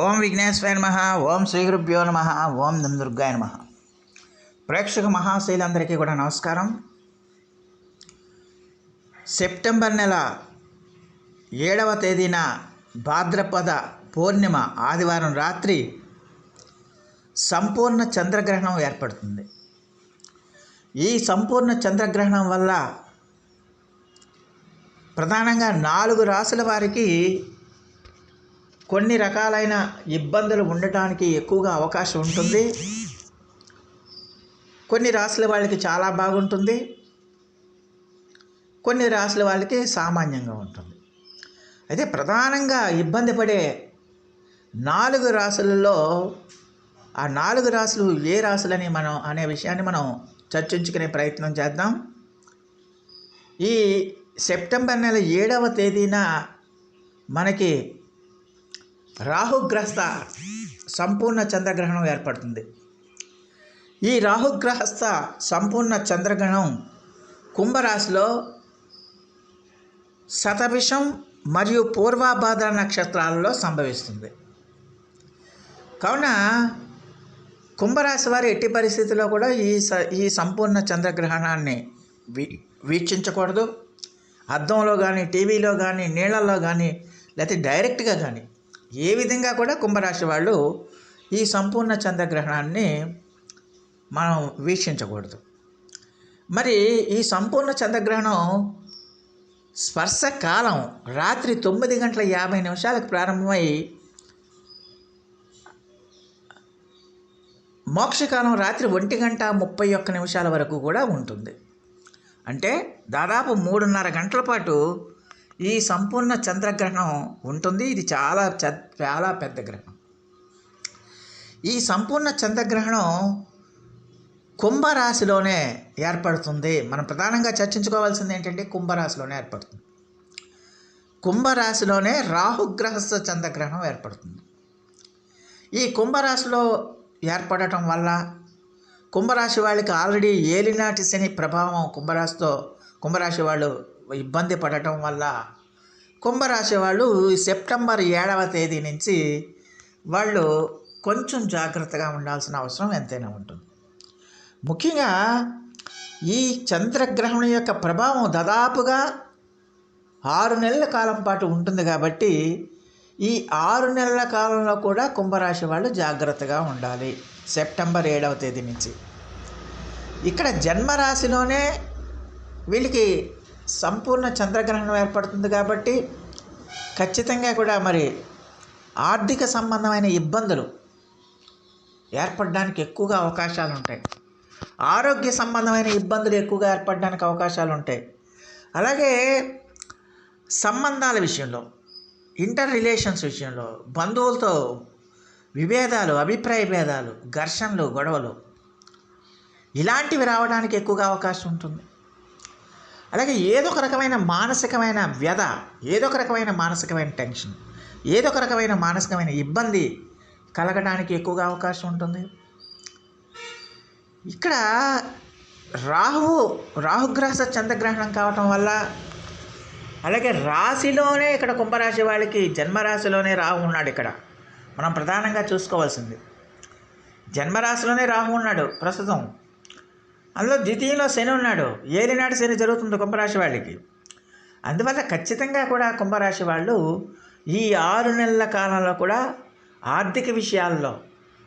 ఓం విఘ్నేశ్వర నమ ఓం శ్రీగురుభ్యో నమ ఓం నం దుర్గాయ నమ. ప్రేక్షక మహాశైలందరికీ కూడా నమస్కారం. సెప్టెంబర్ నెల ఏడవ తేదీన భాద్రపద పూర్ణిమ ఆదివారం రాత్రి సంపూర్ణ చంద్రగ్రహణం ఏర్పడుతుంది. ఈ సంపూర్ణ చంద్రగ్రహణం వల్ల ప్రధానంగా నాలుగు రాసుల వారికి కొన్ని రకాలైన ఇబ్బందులు ఉండటానికి ఎక్కువగా అవకాశం ఉంటుంది. కొన్ని రాసుల వాళ్ళకి చాలా బాగుంటుంది. కొన్ని రాసుల వాళ్ళకి సామాన్యంగా ఉంటుంది. అయితే ప్రధానంగా ఇబ్బంది పడే నాలుగు రాసులలో ఆ నాలుగు రాసులు ఏ రాసులని మనం అనే విషయాన్ని మనం చర్చించుకునే ప్రయత్నం చేద్దాం. ఈ సెప్టెంబర్ నెల ఏడవ తేదీన మనకి రాహుగ్రస్త సంపూర్ణ చంద్రగ్రహణం ఏర్పడుతుంది. ఈ రాహుగ్రహస్థ సంపూర్ణ చంద్రగ్రహణం కుంభరాశిలో శతభిషం మరియు పూర్వాభాద్ర నక్షత్రాలలో సంభవిస్తుంది. కావున కుంభరాశి వారు ఎట్టి పరిస్థితిలో కూడా ఈ స ఈ సంపూర్ణ చంద్రగ్రహణాన్ని వీ వీక్షించకూడదు. అద్దంలో కానీ టీవీలో కానీ నీళ్ళల్లో కానీ లేకపోతే డైరెక్ట్గా కానీ ఏ విధంగా కూడా కుంభరాశి వాళ్ళు ఈ సంపూర్ణ చంద్రగ్రహణాన్ని మనం వీక్షించకూడదు. మరి ఈ సంపూర్ణ చంద్రగ్రహణం స్పర్శ కాలం రాత్రి తొమ్మిది గంటల యాభై నిమిషాలకు ప్రారంభమై మోక్షకాలం రాత్రి ఒంటి గంట ముప్పై ఒక్క నిమిషాల వరకు కూడా ఉంటుంది. అంటే దాదాపు మూడున్నర గంటల పాటు ఈ సంపూర్ణ చంద్రగ్రహణం ఉంటుంది. ఇది చాలా చ చాలా పెద్ద గ్రహణం. ఈ సంపూర్ణ చంద్రగ్రహణం కుంభరాశిలోనే ఏర్పడుతుంది. మనం ప్రధానంగా చర్చించుకోవాల్సింది ఏంటంటే కుంభరాశిలోనే ఏర్పడుతుంది. కుంభరాశిలోనే రాహుగ్రహస్థ చంద్రగ్రహణం ఏర్పడుతుంది. ఈ కుంభరాశిలో ఏర్పడటం వల్ల కుంభరాశి వాళ్ళకి ఆల్రెడీ ఏలినాటి శని ప్రభావం కుంభరాశితో కుంభరాశి వాళ్ళు ఇబ్బంది పడటం వల్ల కుంభరాశి వాళ్ళు సెప్టెంబర్ ఏడవ తేదీ నుంచి వాళ్ళు కొంచెం జాగ్రత్తగా ఉండాల్సిన అవసరం ఎంతైనా ఉంటుంది. ముఖ్యంగా ఈ చంద్రగ్రహణం యొక్క ప్రభావం దాదాపుగా ఆరు నెలల కాలం పాటు ఉంటుంది కాబట్టి ఈ ఆరు నెలల కాలంలో కూడా కుంభరాశి వాళ్ళు జాగ్రత్తగా ఉండాలి సెప్టెంబర్ ఏడవ తేదీ నుంచి. ఇక్కడ జన్మరాశిలోనే వీళ్ళకి సంపూర్ణ చంద్రగ్రహణం ఏర్పడుతుంది కాబట్టి ఖచ్చితంగా కూడా మరి ఆర్థిక సంబంధమైన ఇబ్బందులు ఏర్పడడానికి ఎక్కువగా అవకాశాలు ఉంటాయి. ఆరోగ్య సంబంధమైన ఇబ్బందులు ఎక్కువగా ఏర్పడడానికి అవకాశాలు ఉంటాయి. అలాగే సంబంధాల విషయంలో ఇంటర్ రిలేషన్స్ విషయంలో బంధువులతో విభేదాలు అభిప్రాయ భేదాలు ఘర్షణలు గొడవలు ఇలాంటివి రావడానికి ఎక్కువగా అవకాశం ఉంటుంది. అలాగే ఏదో ఒక రకమైన మానసికమైన వ్యధ ఏదో ఒక రకమైన మానసికమైన టెన్షన్ ఏదో ఒక రకమైన మానసికమైన ఇబ్బంది కలగడానికి ఎక్కువగా అవకాశం ఉంటుంది. ఇక్కడ రాహువు రాహుగ్రహ చంద్రగ్రహణం కావటం వల్ల అలాగే రాశిలోనే ఇక్కడ కుంభరాశి వాళ్ళకి జన్మరాశిలోనే రాహు ఉన్నాడు ఇక్కడ. మనం ప్రధానంగా చూసుకోవాల్సింది. జన్మరాశిలోనే రాహు ఉన్నాడు ప్రస్తుతం. అందులో ద్వితీయంలో శని ఉన్నాడు. ఏలినాడు శని జరుగుతుంది కుంభరాశి వాళ్ళకి. అందువల్ల ఖచ్చితంగా కూడా కుంభరాశి వాళ్ళు ఈ ఆరు నెలల కాలంలో కూడా ఆర్థిక విషయాల్లో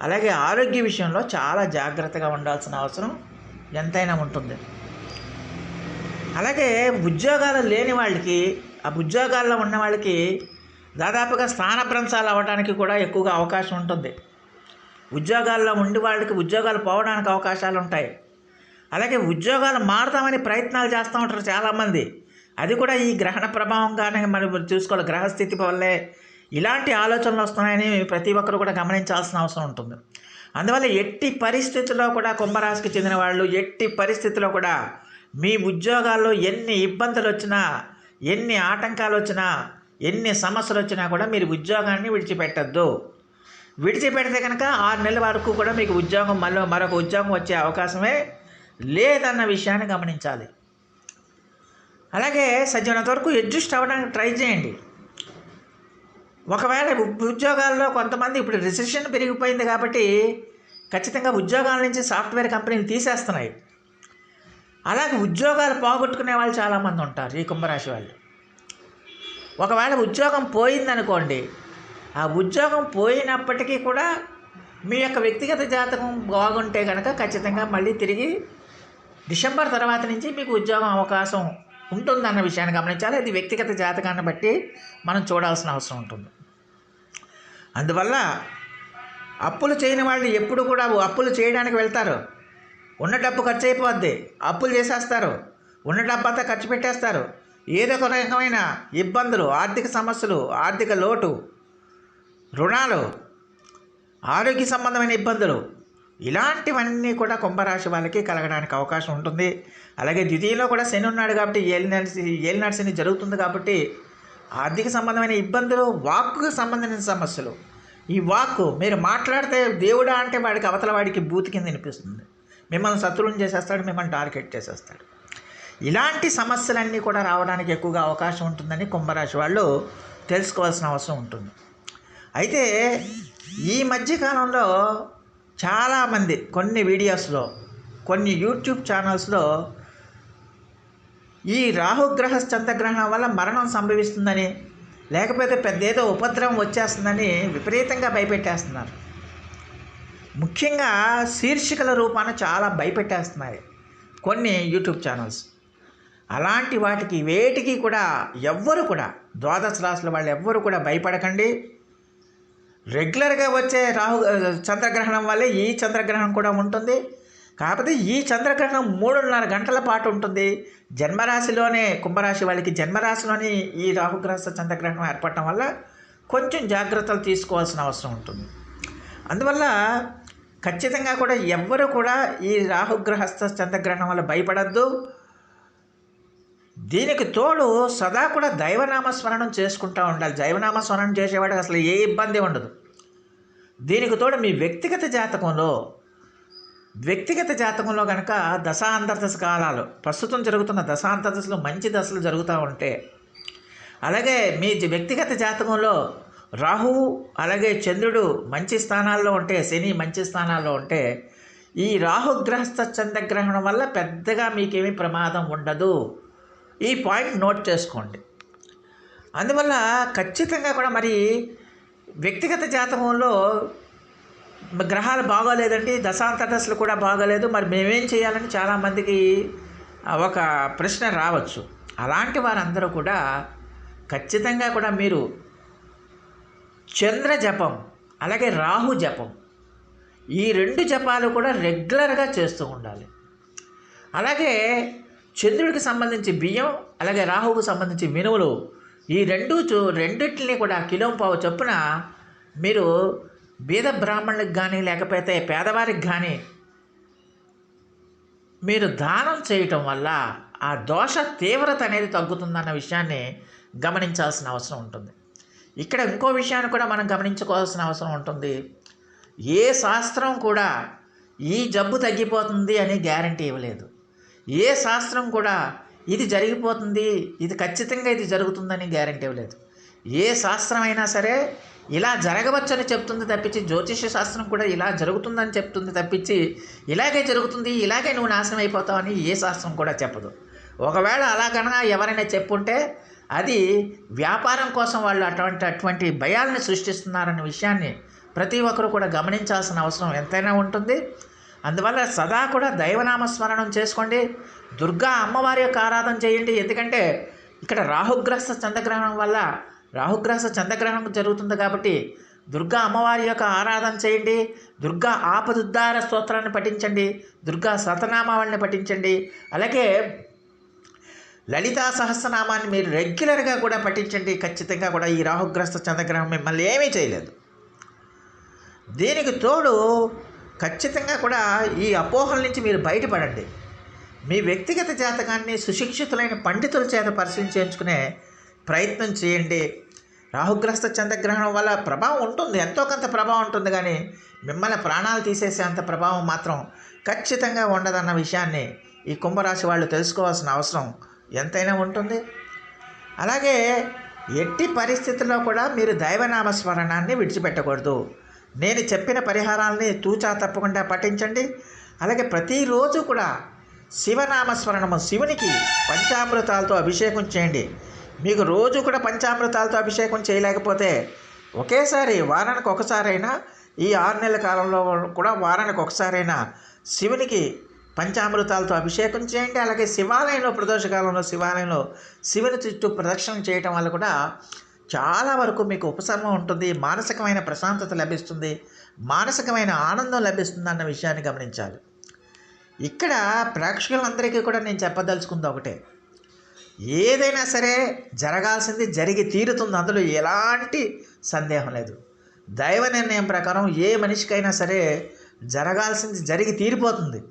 అలాగే ఆరోగ్య విషయంలో చాలా జాగ్రత్తగా ఉండాల్సిన అవసరం ఎంతైనా ఉంటుంది. అలాగే ఉద్యోగాలు లేని వాళ్ళకి ఆ ఉద్యోగాల్లో ఉన్న వాళ్ళకి దాదాపుగా స్థానభ్రంశాలు అవ్వడానికి కూడా ఎక్కువగా అవకాశం ఉంటుంది. ఉద్యోగాల్లో ఉండి వాళ్ళకి ఉద్యోగాలు పోవడానికి అవకాశాలు ఉంటాయి. అలాగే ఉద్యోగాలు మారుతామని ప్రయత్నాలు చేస్తూ ఉంటారు చాలామంది. అది కూడా ఈ గ్రహణ ప్రభావంగానే మనం చూసుకోవాలి. గ్రహస్థితి వల్లే ఇలాంటి ఆలోచనలు వస్తున్నాయని ప్రతి ఒక్కరు కూడా గమనించాల్సిన అవసరం ఉంటుంది. అందువల్ల ఎట్టి పరిస్థితుల్లో కూడా కుంభరాశికి చెందిన వాళ్ళు ఎట్టి పరిస్థితుల్లో కూడా మీ ఉద్యోగాల్లో ఎన్ని ఇబ్బందులు వచ్చినా ఎన్ని ఆటంకాలు వచ్చినా ఎన్ని సమస్యలు వచ్చినా కూడా మీరు ఉద్యోగాన్ని విడిచిపెట్టద్దు. విడిచిపెడితే కనుక ఆరు నెలల వరకు కూడా మీకు ఉద్యోగం మళ్ళీ మరొక ఉద్యోగం వచ్చే అవకాశమే లేదన్న విషయాన్ని గమనించాలి. అలాగే సజ్జనంత వరకు అడ్జస్ట్ అవ్వడానికి ట్రై చేయండి. ఒకవేళ ఉద్యోగాల్లో కొంతమంది ఇప్పుడు రిసెషన్ పెరిగిపోయింది కాబట్టి ఖచ్చితంగా ఉద్యోగాల నుంచి సాఫ్ట్వేర్ కంపెనీలు తీసేస్తున్నాయి. అలాగే ఉద్యోగాలు పోగొట్టుకునే వాళ్ళు చాలామంది ఉంటారు ఈ కుంభరాశి వాళ్ళు. ఒకవేళ ఉద్యోగం పోయిందనుకోండి ఆ ఉద్యోగం పోయినప్పటికీ కూడా మీ యొక్క వ్యక్తిగత జాతకం బాగుంటే కనుక ఖచ్చితంగా మళ్ళీ తిరిగి డిసెంబర్ తర్వాత నుంచి మీకు ఉద్యోగం అవకాశం ఉంటుందన్న విషయాన్ని గమనించాలి. అది వ్యక్తిగత జాతకాన్ని బట్టి మనం చూడాల్సిన అవసరం ఉంటుంది. అందువల్ల అప్పులు చేయని వాళ్ళు ఎప్పుడు కూడా అప్పులు చేయడానికి వెళ్తారు. ఉన్న డబ్బు ఖర్చు అయిపోద్ది. అప్పులు చేసేస్తారు. ఉన్న డబ్బు అంతా ఖర్చు పెట్టేస్తారు. ఏదో ఒక రకమైన ఇబ్బందులు ఆర్థిక సమస్యలు ఆర్థిక లోటు రుణాలు ఆరోగ్య సంబంధమైన ఇబ్బందులు ఇలాంటివన్నీ కూడా కుంభరాశి వాళ్ళకి కలగడానికి అవకాశం ఉంటుంది. అలాగే ద్వితీయంలో కూడా శని ఉన్నాడు కాబట్టి ఏలినాడు ఏలినాడు శని జరుగుతుంది కాబట్టి ఆర్థిక సంబంధమైన ఇబ్బందులు వాక్కు సంబంధించిన సమస్యలు. ఈ వాక్కు మీరు మాట్లాడితే దేవుడా అంటే వాడికి అవతల వాడికి బూతి కింద వినిపిస్తుంది. మిమ్మల్ని శత్రువుని చేసేస్తాడు మిమ్మల్ని టార్గెట్ చేసేస్తాడు. ఇలాంటి సమస్యలన్నీ కూడా రావడానికి ఎక్కువగా అవకాశం ఉంటుందని కుంభరాశి వాళ్ళు తెలుసుకోవాల్సిన అవసరం ఉంటుంది. అయితే ఈ మధ్యకాలంలో చాలామంది కొన్ని వీడియోస్లో కొన్ని యూట్యూబ్ ఛానల్స్లో ఈ రాహుగ్రహ చంద్రగ్రహణం వల్ల మరణం సంభవిస్తుందని లేకపోతే పెద్ద ఏదో ఉపద్రవం వచ్చేస్తుందని విపరీతంగా భయపెట్టేస్తున్నారు. ముఖ్యంగా శీర్షికల రూపాన చాలా భయపెట్టేస్తున్నాయి కొన్ని యూట్యూబ్ ఛానల్స్. అలాంటి వాటికి వేటికి కూడా ఎవ్వరు కూడా ద్వాదశ రాసుల వాళ్ళు ఎవ్వరు కూడా భయపడకండి. రెగ్యులర్గా వచ్చే రాహు చంద్రగ్రహణం వల్లే ఈ చంద్రగ్రహణం కూడా ఉంటుంది. కాకపోతే ఈ చంద్రగ్రహణం మూడున్నర గంటల పాటు ఉంటుంది. జన్మరాశిలోనే కుంభరాశి వాళ్ళకి జన్మరాశిలోని ఈ రాహుగ్రహ చంద్రగ్రహణం ఏర్పడటం వల్ల కొంచెం జాగ్రత్తలు తీసుకోవాల్సిన అవసరం ఉంటుంది. అందువల్ల ఖచ్చితంగా కూడా ఎవ్వరు కూడా ఈ రాహుగ్రహస్థ చంద్రగ్రహణం వల్ల భయపడద్దు. దీనికి తోడు సదా కూడా దైవనామస్మరణం చేసుకుంటూ ఉండాలి. దైవనామస్మరణం చేసేవాడికి అసలు ఏ ఇబ్బంది ఉండదు. దీనికి తోడు మీ వ్యక్తిగత జాతకంలో వ్యక్తిగత జాతకంలో కనుక దశాంతర్దశ కాలాలు ప్రస్తుతం జరుగుతున్న దశాంతర్దశలు మంచి దశలు జరుగుతూ ఉంటే అలాగే మీ వ్యక్తిగత జాతకంలో రాహువు అలాగే చంద్రుడు మంచి స్థానాల్లో ఉంటే శని మంచి స్థానాల్లో ఉంటే ఈ రాహుగ్రహస్థ చంద్రగ్రహణం వల్ల పెద్దగా మీకేమీ ప్రమాదం ఉండదు. ఈ పాయింట్ నోట్ చేసుకోండి. అందువల్ల ఖచ్చితంగా కూడా మరి వ్యక్తిగత జాతకంలో గ్రహాలు బాగోలేదండి దశాంతర్దశలు కూడా బాగోలేదు. మరి మేమేం చేయాలని చాలామందికి ఒక ప్రశ్న రావచ్చు. అలాంటి వారందరూ కూడా ఖచ్చితంగా కూడా మీరు చంద్ర జపం అలాగే రాహు జపం ఈ రెండు జపాలు కూడా రెగ్యులర్గా చేస్తూ ఉండాలి. అలాగే చంద్రుడికి సంబంధించి బియ్యం అలాగే రాహువుకు సంబంధించి మినుములు ఈ రెండు చూ రెండింటిని కూడా కిలో పావు చొప్పున మీరు బీద బ్రాహ్మణులకు కానీ లేకపోతే పేదవారికి కానీ మీరు దానం చేయటం వల్ల ఆ దోష తీవ్రత అనేది తగ్గుతుందన్న విషయాన్ని గమనించాల్సిన అవసరం ఉంటుంది. ఇక్కడ ఇంకో విషయాన్ని కూడా మనం గమనించుకోవాల్సిన అవసరం ఉంటుంది. ఏ శాస్త్రం కూడా ఈ జబ్బు తగ్గిపోతుంది అని గ్యారంటీ ఇవ్వలేదు. ఏ శాస్త్రం కూడా ఇది జరిగిపోతుంది ఇది ఖచ్చితంగా ఇది జరుగుతుందని గ్యారంటీ ఇవ్వలేదు. ఏ శాస్త్రం అయినా సరే ఇలా జరగవచ్చని చెప్తుంది తప్పించి జ్యోతిష శాస్త్రం కూడా ఇలా జరుగుతుందని చెప్తుంది తప్పించి ఇలాగే జరుగుతుంది ఇలాగే నువ్వు నాశనం అయిపోతావని ఏ శాస్త్రం కూడా చెప్పదు. ఒకవేళ అలా కనుక ఎవరైనా చెప్పుంటే అది వ్యాపారం కోసం వాళ్ళు అటువంటి అటువంటి భయాలను సృష్టిస్తున్నారన్న విషయాన్ని ప్రతి ఒక్కరు కూడా గమనించాల్సిన అవసరం ఎంతైనా ఉంటుంది. అందువల్ల సదా కూడా దైవనామస్మరణం చేసుకోండి. దుర్గా అమ్మవారి యొక్క ఆరాధన చేయండి. ఎందుకంటే ఇక్కడ రాహుగ్రస్త చంద్రగ్రహణం వల్ల రాహుగ్రస్త చంద్రగ్రహణం జరుగుతుంది కాబట్టి దుర్గా అమ్మవారి యొక్క ఆరాధన చేయండి. దుర్గా ఆపదుద్దార స్తోత్రాన్ని పఠించండి. దుర్గా సతనామావళిని పఠించండి. అలాగే లలితా సహస్రనామాన్ని మీరు రెగ్యులర్గా కూడా పఠించండి. ఖచ్చితంగా కూడా ఈ రాహుగ్రస్త చంద్రగ్రహం మిమ్మల్ని ఏమీ చేయలేదు. దీనికి తోడు ఖచ్చితంగా కూడా ఈ అపోహల నుంచి మీరు బయటపడండి. మీ వ్యక్తిగత జాతకాన్ని సుశిక్షితులైన పండితుల చేత పరిశీలించుకునే ప్రయత్నం చేయండి. రాహుగ్రస్త చంద్రగ్రహణం వల్ల ప్రభావం ఉంటుంది ఎంతో కొంత ప్రభావం ఉంటుంది కానీ మిమ్మల్ని ప్రాణాలు తీసేసే అంత ప్రభావం మాత్రం ఖచ్చితంగా ఉండదన్న విషయాన్ని ఈ కుంభరాశి వాళ్ళు తెలుసుకోవాల్సిన అవసరం ఎంతైనా ఉంటుంది. అలాగే ఎట్టి పరిస్థితుల్లో కూడా మీరు దైవనామస్మరణాన్ని విడిచిపెట్టకూడదు. నేను చెప్పిన పరిహారాలని తూచా తప్పకుండా పఠించండి. అలాగే ప్రతిరోజు కూడా శివనామస్మరణము శివునికి పంచామృతాలతో అభిషేకం చేయండి. మీకు రోజు కూడా పంచామృతాలతో అభిషేకం చేయలేకపోతే ఒకేసారి వారానికి ఒకసారైనా ఈ ఆరు నెలల కాలంలో కూడా వారానికి ఒకసారైనా శివునికి పంచామృతాలతో అభిషేకం చేయండి. అలాగే శివాలయంలో ప్రదోషకాలంలో శివాలయంలో శివుని చుట్టూ ప్రదక్షిణం చేయటం వల్ల కూడా చాలా వరకు మీకు ఉపశమనం ఉంటుంది మానసికమైన ప్రశాంతత లభిస్తుంది మానసికమైన ఆనందం లభిస్తుంది అన్న విషయాన్ని గమనించాలి. ఇక్కడ ప్రేక్షకులందరికీ కూడా నేను చెప్పదలుచుకుంది ఒకటే. ఏదైనా సరే జరగాల్సింది జరిగి తీరుతుంది అందులో ఎలాంటి సందేహం లేదు. దైవ నిర్ణయం ప్రకారం ఏ మనిషికైనా సరే జరగాల్సింది జరిగి తీరిపోతుంది.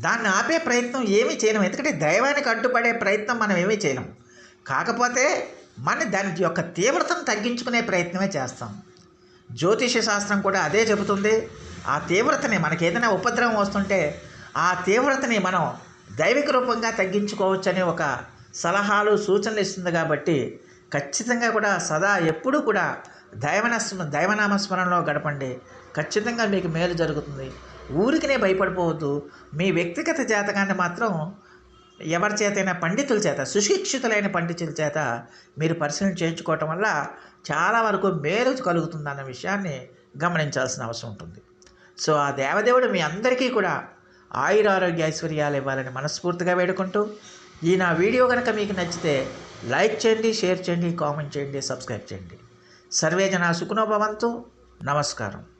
దాన్ని ఆపే ప్రయత్నం ఏమీ చేయలేం ఎందుకంటే దైవానికి అడ్డుపడే ప్రయత్నం మనం ఏమీ చేయలేం కాకపోతే మన దాని యొక్క తీవ్రతను తగ్గించుకునే ప్రయత్నమే చేస్తాం. జ్యోతిష శాస్త్రం కూడా అదే చెబుతుంది. ఆ తీవ్రతని మనకి ఏదైనా ఉపద్రవం వస్తుంటే ఆ తీవ్రతని మనం దైవిక రూపంగా తగ్గించుకోవచ్చని ఒక సలహాలు సూచనలు ఇస్తుంది కాబట్టి ఖచ్చితంగా కూడా సదా ఎప్పుడూ కూడా దైవనస్మ దైవనామస్మరణలో గడపండి. ఖచ్చితంగా మీకు మేలు జరుగుతుంది. ఊరికినే భయపడిపోవద్దు. మీ వ్యక్తిగత జాతకాన్ని మాత్రం ఎవరి చేతైనా పండితుల చేత సుశిక్షితులైన పండితుల చేత మీరు పరిశీలన చేయించుకోవటం వల్ల చాలా వరకు మేలు కలుగుతుందన్న విషయాన్ని గమనించాల్సిన అవసరం ఉంటుంది. సో ఆ దేవదేవుడు మీ అందరికీ కూడా ఆయుర ఆరోగ్య ఐశ్వర్యాలు ఇవ్వాలని మనస్ఫూర్తిగా వేడుకుంటూ ఈ నా వీడియో కనుక మీకు నచ్చితే లైక్ చేయండి షేర్ చేయండి కామెంట్ చేయండి సబ్స్క్రైబ్ చేయండి. సర్వే జన సుఖనోభవంతు నమస్కారం.